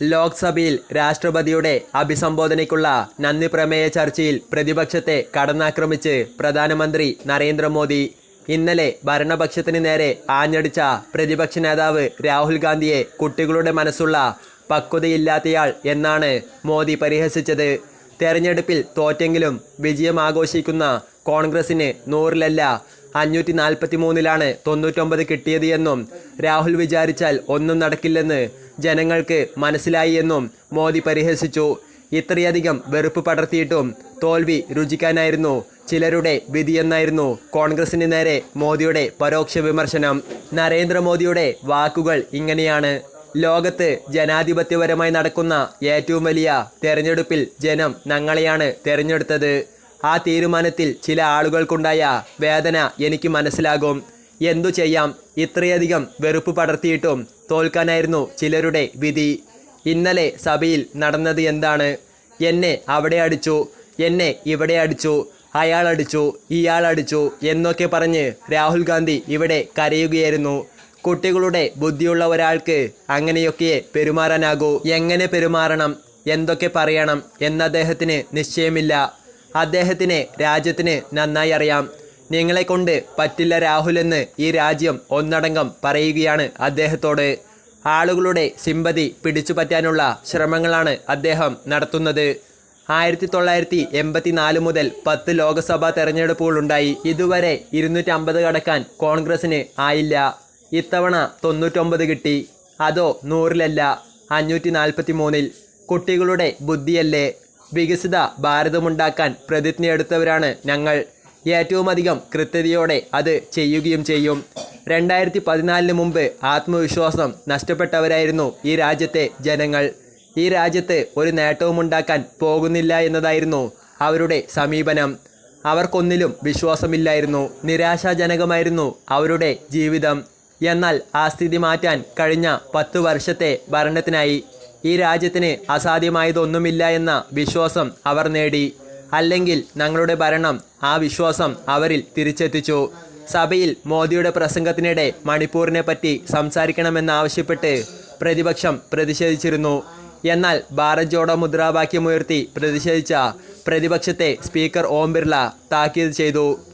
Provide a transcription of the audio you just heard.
ലോക്സഭയിൽ രാഷ്ട്രപതിയുടെ അഭിസംബോധനയ്ക്കുള്ള നന്ദി പ്രമേയ ചർച്ചയിൽ പ്രതിപക്ഷത്തെ കടന്നാക്രമിച്ച് പ്രധാനമന്ത്രി നരേന്ദ്രമോദി. ഇന്നലെ ഭരണപക്ഷത്തിന് നേരെ ആഞ്ഞടിച്ച പ്രതിപക്ഷ നേതാവ് രാഹുൽ ഗാന്ധിയെ കുട്ടികളുടെ മനസ്സുള്ള പക്വതയില്ലാത്തയാൾ എന്നാണ് മോദി പരിഹസിച്ചത്. തെരഞ്ഞെടുപ്പിൽ തോറ്റെങ്കിലും വിജയം ആഘോഷിക്കുന്ന കോൺഗ്രസിന് നൂറിലല്ല അഞ്ഞൂറ്റി നാൽപ്പത്തി മൂന്നിലാണ് തൊണ്ണൂറ്റൊമ്പത് കിട്ടിയത് എന്നും രാഹുൽ വിചാരിച്ചാൽ ഒന്നും നടക്കില്ലെന്ന് ജനങ്ങൾക്ക് മനസ്സിലായി എന്നും മോദി പരിഹസിച്ചു. ഇത്രയധികം വെറുപ്പ് പടർത്തിയിട്ടും തോൽവി രുചിക്കാനായിരുന്നു ചിലരുടെ വിധിയെന്നായിരുന്നു കോൺഗ്രസിന് നേരെ മോദിയുടെ പരോക്ഷ വിമർശനം. നരേന്ദ്രമോദിയുടെ വാക്കുകൾ ഇങ്ങനെയാണ്. ലോകത്ത് ജനാധിപത്യപരമായി നടക്കുന്ന ഏറ്റവും വലിയ തെരഞ്ഞെടുപ്പിൽ ജനം ഞങ്ങളെയാണ് തെരഞ്ഞെടുത്തത്. ആ തീരുമാനത്തിൽ ചില ആളുകൾക്കുണ്ടായ വേദന എനിക്ക് മനസ്സിലാകും. എന്തു ചെയ്യാം? ഇത്രയധികം വെറുപ്പ് പടർത്തിയിട്ടും തോൽക്കാനായിരുന്നു ചിലരുടെ വിധി. ഇന്നലെ സഭയിൽ നടന്നത് എന്താണ്? എന്നെ അവിടെ അടിച്ചു എന്നെ ഇവിടെ അടിച്ചു അയാൾ അടിച്ചു ഇയാൾ അടിച്ചു എന്നൊക്കെ പറഞ്ഞ് രാഹുൽ ഗാന്ധി ഇവിടെ കരയുകയായിരുന്നു. കുട്ടികളുടെ ബുദ്ധിയുള്ള ഒരാൾക്ക് അങ്ങനെയൊക്കെ പെരുമാറാനാകൂ. എങ്ങനെ പെരുമാറണം? എന്തൊക്കെ പറയണം? എന്ന് അദ്ദേഹത്തിന് നിശ്ചയമില്ല. അദ്ദേഹത്തിന് രാജ്യത്തിന് നന്നായി അറിയാം. നിങ്ങളെ കൊണ്ട് പറ്റില്ല രാഹുൽ എന്ന് ഈ രാജ്യം ഒന്നടങ്കം പറയുകയാണ് അദ്ദേഹത്തോട്. ആളുകളുടെ സിമ്പതി പിടിച്ചു പറ്റാനുള്ള ശ്രമങ്ങളാണ് അദ്ദേഹം നടത്തുന്നത്. ആയിരത്തി തൊള്ളായിരത്തി എൺപത്തി നാല് മുതൽ പത്ത് ലോക്സഭാ തെരഞ്ഞെടുപ്പുകളുണ്ടായി ഇതുവരെ ഇരുന്നൂറ്റമ്പത് കടക്കാൻ കോൺഗ്രസിന് ആയില്ല. ഇത്തവണ തൊണ്ണൂറ്റൊമ്പത് കിട്ടി. അതോ നൂറിലല്ല അഞ്ഞൂറ്റി നാൽപ്പത്തി മൂന്നിൽ കുട്ടികളുടെ ബുദ്ധിയല്ലേ? വികസിത ഭാരതമുണ്ടാക്കാൻ പ്രതിജ്ഞയെടുത്തവരാണ് ഞങ്ങൾ. ഏറ്റവും അധികം കൃത്യതയോടെ അത് ചെയ്യുകയും ചെയ്യും. രണ്ടായിരത്തി പതിനാലിന് മുമ്പ് ആത്മവിശ്വാസം നഷ്ടപ്പെട്ടവരായിരുന്നു ഈ രാജ്യത്തെ ജനങ്ങൾ. ഈ രാജ്യത്ത് ഒരു നേട്ടവും ഉണ്ടാക്കാൻ പോകുന്നില്ല എന്നതായിരുന്നു അവരുടെ സമീപനം. അവർക്കൊന്നിലും വിശ്വാസമില്ലായിരുന്നു. നിരാശാജനകമായിരുന്നു അവരുടെ ജീവിതം. എന്നാൽ ആ സ്ഥിതി മാറ്റാൻ കഴിഞ്ഞ പത്ത് വർഷത്തെ ഭരണത്തിനായി ഈ രാജ്യത്തിന് അസാധ്യമായതൊന്നുമില്ല എന്ന വിശ്വാസം അവർ നേടി. അല്ലെങ്കിൽ ഞങ്ങളുടെ ഭരണം ആ വിശ്വാസം അവരിൽ തിരിച്ചെത്തിച്ചു. സഭയിൽ മോദിയുടെ പ്രസംഗത്തിനിടെ മണിപ്പൂരിനെ പറ്റി സംസാരിക്കണമെന്നാവശ്യപ്പെട്ട് പ്രതിപക്ഷം പ്രതിഷേധിച്ചിരുന്നു. എന്നാൽ ഭാരത് ജോഡോ മുദ്രാവാക്യമുയർത്തി പ്രതിഷേധിച്ച പ്രതിപക്ഷത്തെ സ്പീക്കർ ഓം ബിർള താക്കീത് ചെയ്തു.